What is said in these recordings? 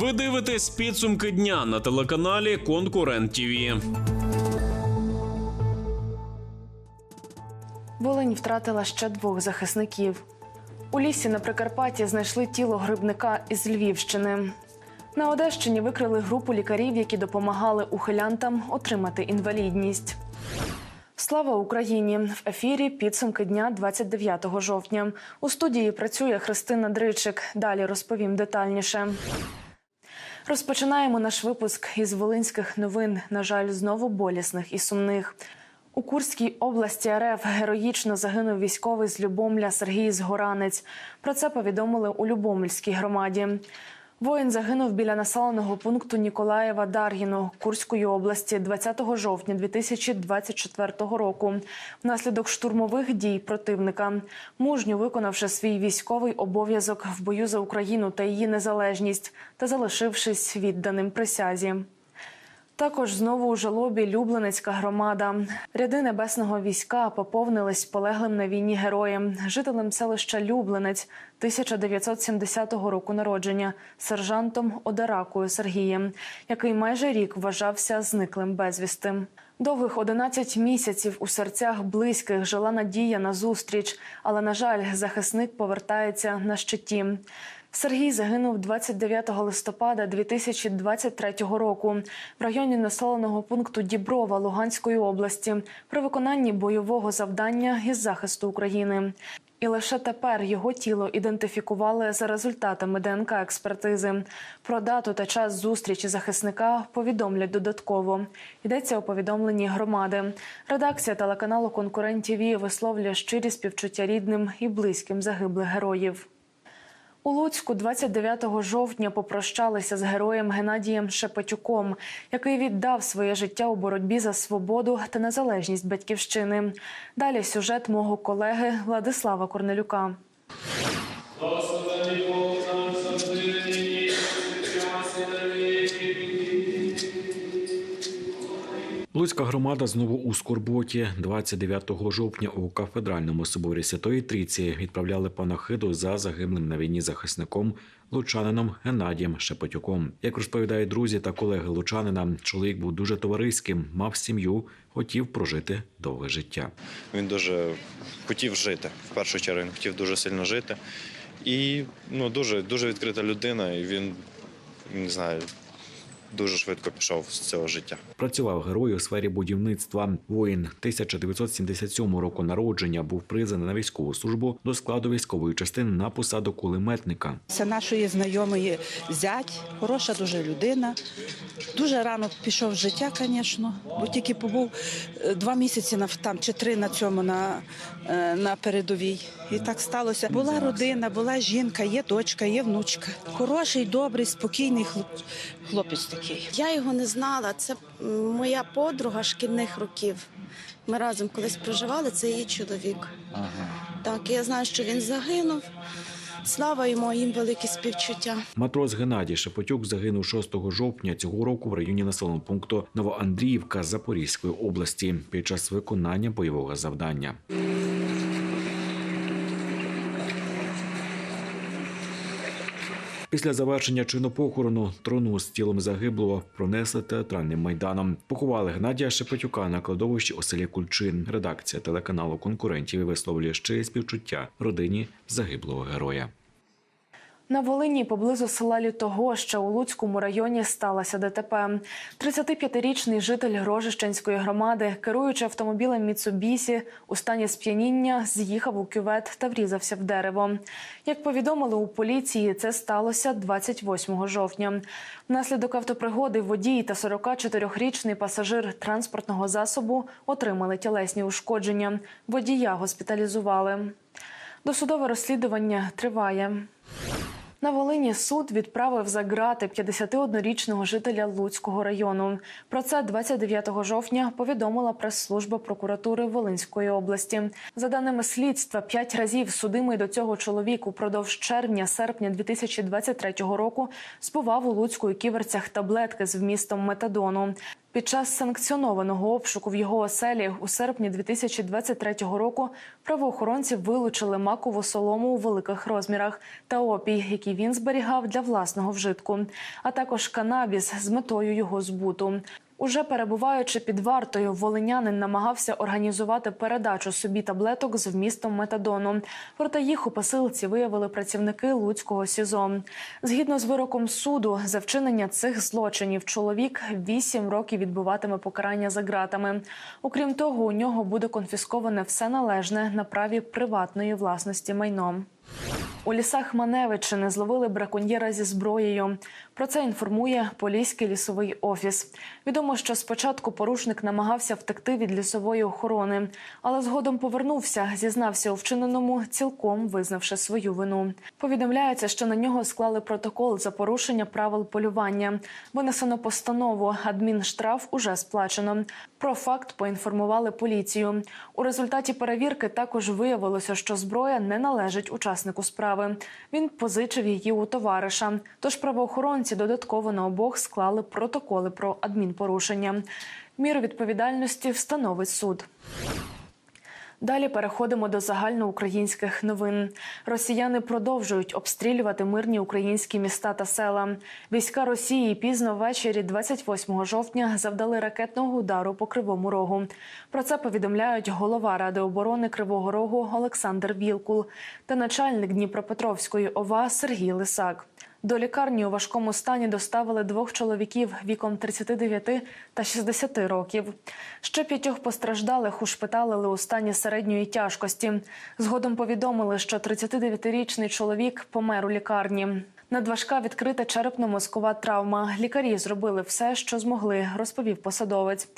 Ви дивитесь підсумки дня на телеканалі Конкурент ТІВІ. Волинь втратила ще двох захисників. У лісі на Прикарпатті знайшли тіло грибника із Львівщини. На Одещині викрили групу лікарів, які допомагали ухилянтам отримати інвалідність. Слава Україні! В ефірі підсумки дня 29 жовтня. У студії працює Христина Дричик. Далі розповім детальніше. Розпочинаємо наш випуск із волинських новин. На жаль, знову болісних і сумних. У Курській області РФ героїчно загинув військовий з Любомля Сергій Згоранець. Про це повідомили у Любомльській громаді. Воїн загинув біля населеного пункту Ніколаєва Даргіно Курської області 20 жовтня 2024 року. Внаслідок штурмових дій противника, мужньо виконавши свій військовий обов'язок в бою за Україну та її незалежність та залишившись відданим присязі. Також знову у жалобі Любленецька громада. Ряди небесного війська поповнились полеглим на війні героєм, жителем селища Любленець 1970 року народження, сержантом Одаракою Сергієм, який майже рік вважався зниклим безвісти. Довгих 11 місяців у серцях близьких жила надія на зустріч, але на жаль, захисник повертається на щиті. Сергій загинув 29 листопада 2023 року в районі населеного пункту Діброва Луганської області при виконанні бойового завдання із захисту України. І лише тепер його тіло ідентифікували за результатами ДНК експертизи. Про дату та час зустрічі захисника повідомлять додатково. Йдеться у повідомленні громади. Редакція телеканалу Конкурент ТІВІ висловлює щирі співчуття рідним і близьким загиблих героїв. У Луцьку 29 жовтня попрощалися з героєм Геннадієм Шепетюком, який віддав своє життя у боротьбі за свободу та незалежність батьківщини. Далі сюжет мого колеги Владислава Корнелюка. Луцька громада знову у скорботі. 29 жовтня у кафедральному соборі Святої Трійці відправляли панахиду за загиблим на війні захисником лучанином Геннадієм Шепетюком. Як розповідають друзі та колеги лучанина, чоловік був дуже товариським, мав сім'ю, хотів прожити довге життя. Він дуже хотів жити. В першу чергу він хотів дуже сильно жити. І ну, дуже, дуже відкрита людина, і він не знаю, дуже швидко пішов з цього життя. Працював герой у сфері будівництва. Воїн 1997 року народження був призваний на військову службу до складу військової частини на посаду кулеметника. Це нашої знайомої зять, хороша дуже людина. Дуже рано пішов з життя, звісно, бо тільки побув е, два місяці на там чи три на цьому на, е, на передовій. І так сталося. Була родина, була жінка, є дочка, є внучка. Хороший, добрий, спокійний хлоп- хлопець такий. Я його не знала. Це моя подруга шкільних років. Ми разом колись проживали, це її чоловік. Так, я знаю, що він загинув. Слава йому, їм велике співчуття. Матрос Геннадій Шепотюк загинув 6 жовтня цього року в районі населеного пункту Новоандріївка Запорізької області під час виконання бойового завдання. Після завершення чину похорону трону з тілом загиблого пронесли театральним майданом. Поховали Геннадія Шепетюка на кладовищі у селі Кульчин. Редакція телеканалу конкурентів висловлює ще співчуття родині загиблого героя. На Волині поблизу села Лютогоща у Луцькому районі сталося ДТП. 35-річний житель Рожищенської громади, керуючи автомобілем Міцубісі, у стані сп'яніння з'їхав у кювет та врізався в дерево. Як повідомили у поліції, це сталося 28 жовтня. Внаслідок автопригоди водій та 44-річний пасажир транспортного засобу отримали тілесні ушкодження. Водія госпіталізували. Досудове розслідування триває. На Волині суд відправив за ґрати 51-річного жителя Луцького району. Про це 29 жовтня повідомила прес-служба прокуратури Волинської області. За даними слідства, п'ять разів судимий до цього чоловік упродовж червня-серпня 2023 року збував у Луцьку і ківерцях таблетки з вмістом метадону. Під час санкціонованого обшуку в його оселі у серпні 2023 року правоохоронці вилучили макову солому у великих розмірах та опій, який він зберігав для власного вжитку, а також канабіс з метою його збуту. Уже перебуваючи під вартою, волинянин намагався організувати передачу собі таблеток з вмістом метадону. Проте їх у посилці виявили працівники Луцького СІЗО. Згідно з вироком суду, за вчинення цих злочинів чоловік 8 років відбуватиме покарання за ґратами. Окрім того, у нього буде конфісковане все належне на праві приватної власності майном. У лісах Маневичини зловили браконьєра зі зброєю. Про це інформує Поліський лісовий офіс. Відомо, що спочатку порушник намагався втекти від лісової охорони, але згодом повернувся, зізнався у вчиненому, цілком визнавши свою вину. Повідомляється, що на нього склали протокол за порушення правил полювання. Винесено постанову. Адмінштраф уже сплачено. Про факт поінформували поліцію. У результаті перевірки також виявилося, що зброя не належить учаснику справи. Він позичив її у товариша. Тож правоохоронці додатково на обох склали протоколи про адмінпорушення. Міру відповідальності встановить суд. Далі переходимо до загальноукраїнських новин. Росіяни продовжують обстрілювати мирні українські міста та села. Війська Росії пізно ввечері 28 жовтня завдали ракетного удару по Кривому Рогу. Про це повідомляють голова Ради оборони Кривого Рогу Олександр Вілкул та начальник Дніпропетровської ОВА Сергій Лисак. До лікарні у важкому стані доставили двох чоловіків віком 39 та 60 років. Ще п'ятьох постраждалих ушпиталили у стані середньої тяжкості. Згодом повідомили, що 39-річний чоловік помер у лікарні. Надважка відкрита черепно-мозкова травма. Лікарі зробили все, що змогли, розповів посадовець.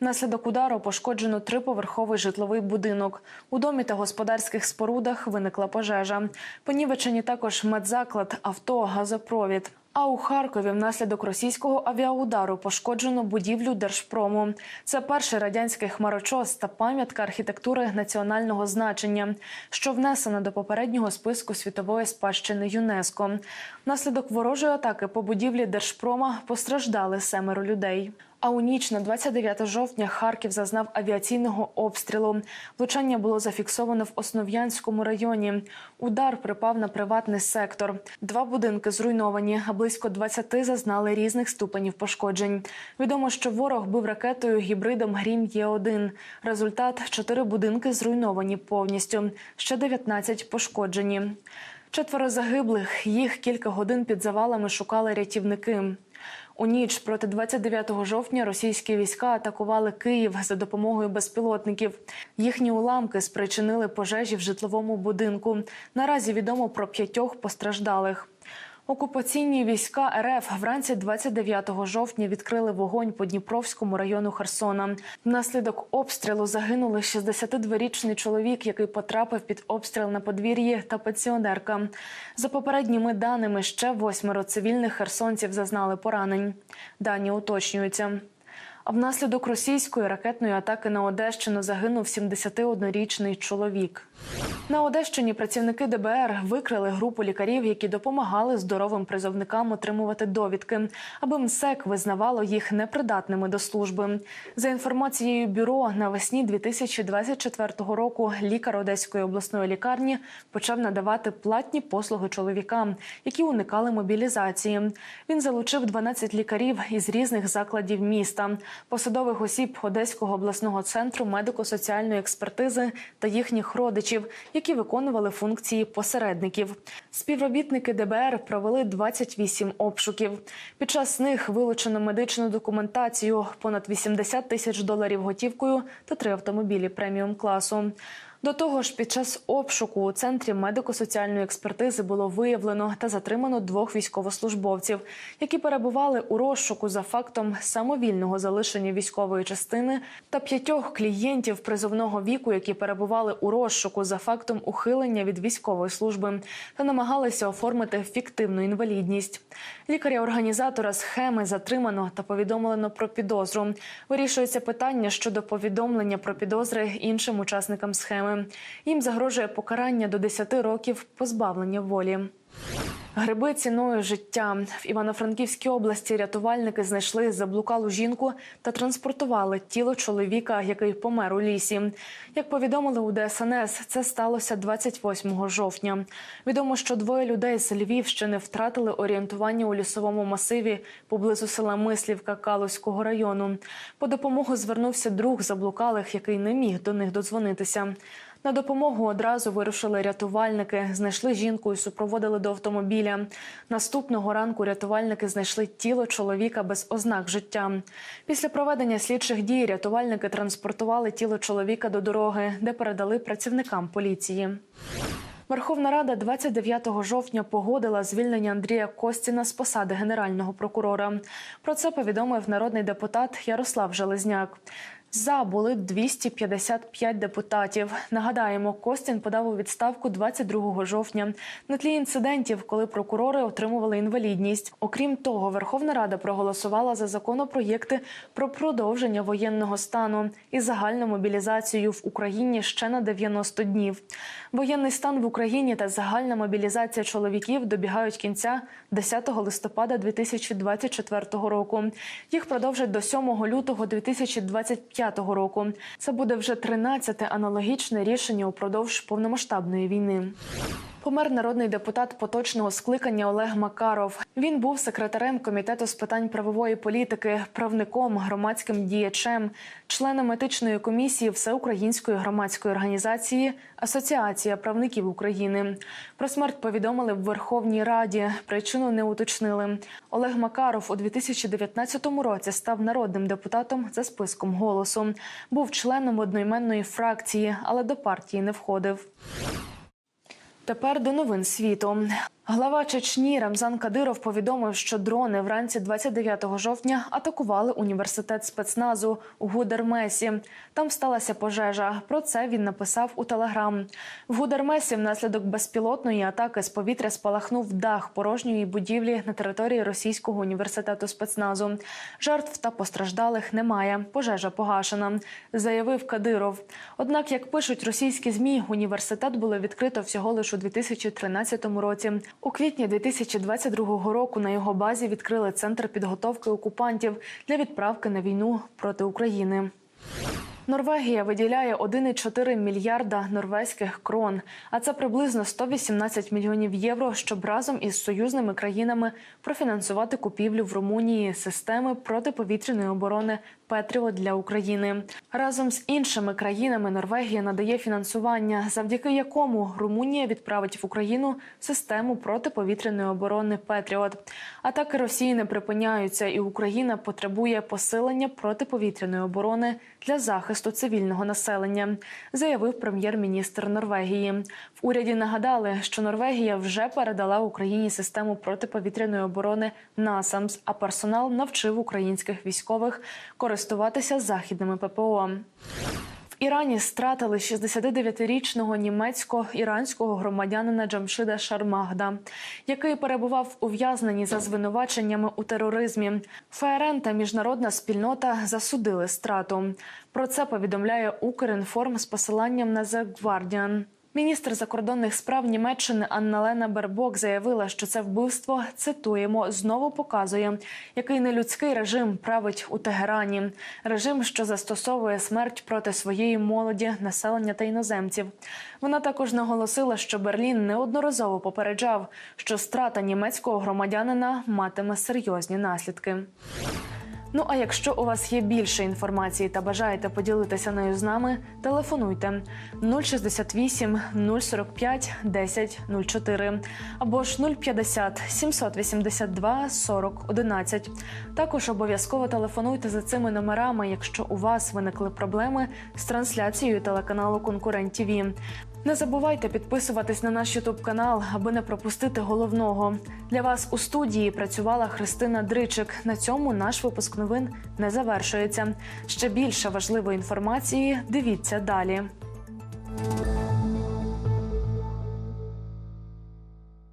Внаслідок удару пошкоджено триповерховий житловий будинок. У домі та господарських спорудах виникла пожежа. Понівечені також медзаклад, авто, газопровід. А у Харкові внаслідок російського авіаудару пошкоджено будівлю Держпрому. Це перший радянський хмарочос та пам'ятка архітектури національного значення, що внесена до попереднього списку світової спадщини ЮНЕСКО. Внаслідок ворожої атаки по будівлі Держпрома постраждали семеро людей. А у ніч на 29 жовтня Харків зазнав авіаційного обстрілу. Влучання було зафіксовано в Основ'янському районі. Удар припав на приватний сектор. Два будинки зруйновані, а близько 20 зазнали різних ступенів пошкоджень. Відомо, що ворог бив ракетою гібридом Грім Є1. Результат чотири будинки зруйновані повністю. Ще 19 пошкоджені. Четверо загиблих. Їх кілька годин під завалами шукали рятівники. У ніч проти 29 жовтня російські війська атакували Київ за допомогою безпілотників. Їхні уламки спричинили пожежі в житловому будинку. Наразі відомо про п'ятьох постраждалих. Окупаційні війська РФ вранці 29 жовтня відкрили вогонь по Дніпровському району Херсона. Внаслідок обстрілу загинули 62-річний чоловік, який потрапив під обстріл на подвір'ї, та пенсіонерка. За попередніми даними, ще восьмеро цивільних херсонців зазнали поранень. Дані уточнюються. А внаслідок російської ракетної атаки на Одещину загинув 71-річний чоловік. На Одещині працівники ДБР викрили групу лікарів, які допомагали здоровим призовникам отримувати довідки, аби МСЕК визнавало їх непридатними до служби. За інформацією бюро, навесні 2024 року лікар Одеської обласної лікарні почав надавати платні послуги чоловікам, які уникали мобілізації. Він залучив 12 лікарів із різних закладів міста, посадових осіб Одеського обласного центру медико-соціальної експертизи та їхніх родичів, які виконували функції посередників. Співробітники ДБР провели 28 обшуків. Під час них вилучено медичну документацію, понад 80 тисяч доларів готівкою та три автомобілі преміум класу. До того ж, під час обшуку у центрі медико-соціальної експертизи було виявлено та затримано двох військовослужбовців, які перебували у розшуку за фактом самовільного залишення військової частини, та п'ятьох клієнтів призовного віку, які перебували у розшуку за фактом ухилення від військової служби та намагалися оформити фіктивну інвалідність. Лікаря-організатора схеми затримано та повідомлено про підозру. Вирішується питання щодо повідомлення про підозри іншим учасникам схеми. Їм загрожує покарання до 10 років позбавлення волі. Гриби ціною життя в Івано-Франківській області рятувальники знайшли заблукалу жінку та транспортували тіло чоловіка, який помер у лісі. Як повідомили у ДСНС, це сталося 28 жовтня. Відомо, що двоє людей з Львівщини втратили орієнтування у лісовому масиві поблизу села Мислівка Калузького району. По допомогу звернувся друг заблукалих, який не міг до них додзвонитися. На допомогу одразу вирушили рятувальники. Знайшли жінку і супроводили до автомобіля. Наступного ранку рятувальники знайшли тіло чоловіка без ознак життя. Після проведення слідчих дій рятувальники транспортували тіло чоловіка до дороги, де передали працівникам поліції. Верховна Рада 29 жовтня погодила звільнення Андрія Костіна з посади генерального прокурора. Про це повідомив народний депутат Ярослав Железняк. За були 255 депутатів. Нагадаємо, Костін подав у відставку 22 жовтня на тлі інцидентів, коли прокурори отримували інвалідність. Окрім того, Верховна Рада проголосувала за законопроєкти про продовження воєнного стану і загальну мобілізацію в Україні ще на 90 днів. Воєнний стан в Україні та загальна мобілізація чоловіків добігають кінця 10 листопада 2024 року. Їх продовжать до 7 лютого 2025 року. Це буде вже 13-те аналогічне рішення упродовж повномасштабної війни. Помер народний депутат поточного скликання Олег Макаров. Він був секретарем комітету з питань правової політики, правником, громадським діячем, членом етичної комісії Всеукраїнської громадської організації Асоціація правників України. Про смерть повідомили в Верховній Раді. Причину не уточнили. Олег Макаров у 2019 році став народним депутатом за списком голосу. Був членом одноіменної фракції, але до партії не входив. Тепер до новин світу. Глава Чечні Рамзан Кадиров повідомив, що дрони вранці 29 жовтня атакували університет спецназу у Гудермесі. Там сталася пожежа. Про це він написав у телеграм. В Гудермесі внаслідок безпілотної атаки з повітря спалахнув дах порожньої будівлі на території російського університету спецназу. Жертв та постраждалих немає. Пожежа погашена, заявив Кадиров. Однак, як пишуть російські змі, університет було відкрито всього лише у 2013 році. У квітні 2022 року на його базі відкрили центр підготовки окупантів для відправки на війну проти України. Норвегія виділяє 1,4 мільярда норвезьких крон, а це приблизно 118 мільйонів євро, щоб разом із союзними країнами профінансувати купівлю в Румунії системи протиповітряної оборони Петріот для України. Разом з іншими країнами Норвегія надає фінансування, завдяки якому Румунія відправить в Україну систему протиповітряної оборони Петріот. Атаки Росії не припиняються, і Україна потребує посилення протиповітряної оборони для захисту цивільного населення, заявив прем'єр-міністр Норвегії. Уряді нагадали, що Норвегія вже передала Україні систему протиповітряної оборони НАСАМС, а персонал навчив українських військових користуватися західними ППО. В Ірані стратили 69-річного німецько-іранського громадянина Джамшида Шармагда, який перебував ув'язненні за звинуваченнями у тероризмі. ФРН та міжнародна спільнота засудили страту. Про це повідомляє Укрінформ з посиланням на The Guardian. Міністр закордонних справ Німеччини Анна-Лена Бербок заявила, що це вбивство цитуємо знову показує, який нелюдський режим править у Тегерані. Режим, що застосовує смерть проти своєї молоді, населення та іноземців. Вона також наголосила, що Берлін неодноразово попереджав, що страта німецького громадянина матиме серйозні наслідки. Ну а якщо у вас є більше інформації та бажаєте поділитися нею з нами, телефонуйте 068 045 10 04 або ж 050 782 40 11. Також обов'язково телефонуйте за цими номерами, якщо у вас виникли проблеми з трансляцією телеканалу Конкурент ТІВІ. Не забувайте підписуватись на наш Ютуб канал, аби не пропустити головного. Для вас у студії працювала Христина Дричик. На цьому наш випуск новин не завершується. Ще більше важливої інформації дивіться далі.